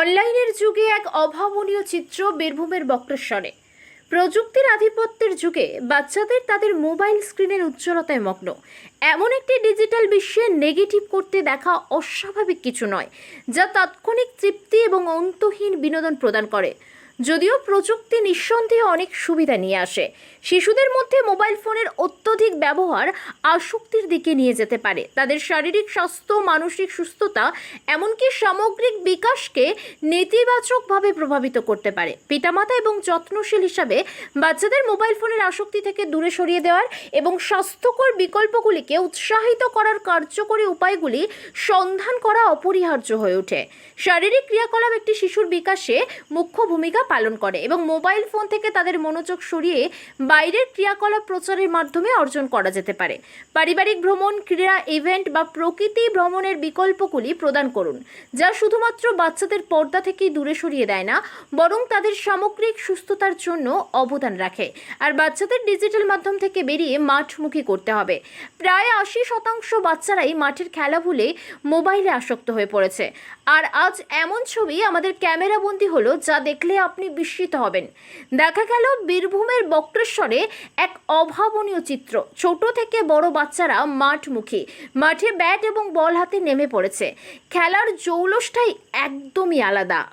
অনলাইনের যুগে এক অভাবনীয় চিত্র বীরভূমের বক্রেশ্বরে। প্রযুক্তির আধিপত্যের যুগে বাচ্চাদের তাদের মোবাইল স্ক্রিনের উজ্জ্বলতায় মগ্ন। এমন একটি ডিজিটাল বিশ্বে নেগেটিভ করতে দেখা অস্বাভাবিক কিছু নয়, যা তাৎক্ষণিক তৃপ্তি এবং অন্তহীন বিনোদন প্রদান করে। যদিও প্রযুক্তি নিঃসন্দেহে অনেক সুবিধা নিয়ে আসে। শিশুদের মধ্যে মোবাইল ফোনের অত্যধিক ব্যবহার আসক্তির দিকে নিয়ে যেতে পারে। তাদের শারীরিক স্বাস্থ্য, মানসিক সুস্থতা, এমনকি সামগ্রিক বিকাশকে নেতিবাচকভাবে প্রভাবিত করতে পারে। পিতামাতা এবং যত্নশীল হিসাবে বাচ্চাদের মোবাইল ফোনের আসক্তি থেকে দূরে সরিয়ে দেওয়ার এবং স্বাস্থ্যকর বিকল্পগুলিকে উৎসাহিত করার কার্যকরী উপায়গুলি সন্ধান করা অপরিহার্য হয়ে ওঠে। শারীরিক ক্রিয়াকলাপ একটি শিশুর বিকাশে মুখ্য ভূমিকা পালন করে এবং মোবাইল ফোন থেকে তাদের মনোযোগ সরিয়ে বাইরের ক্রিয়াকলাপ প্রচারের মাধ্যমে অর্জন করা যেতে পারে। পারিবারিক ভ্রমণ, ক্রীড়া ইভেন্ট বা প্রকৃতি ভ্রমণের বিকল্পগুলি প্রদান করুন, যা শুধুমাত্র বাচ্চাদের পর্দা থেকেই দূরে সরিয়ে দেয় না, বরং তাদের সামগ্রিক সুস্থতার জন্য অবদান রাখে। আর বাচ্চাদের ডিজিটাল মাধ্যম থেকে বেরিয়ে মাঠমুখী করতে হবে। প্রায় আশি শতাংশ বাচ্চারাই মাঠের খেলা ভুলে মোবাইলে আসক্ত হয়ে পড়েছে। আর আজ এমন ছবি আমাদের ক্যামেরাবন্দি হলো, যা দেখলে আপনি বিস্মিত হবেন। দেখা গেল বীরভূমের বক্রেশ্বরে এক অভাবনীয় চিত্র। ছোট থেকে বড় বাচ্চারা মাঠমুখী। মাঠে ব্যাট এবং বল হাতে নেমে পড়েছে। খেলার জৌলসটাই একদমই আলাদা।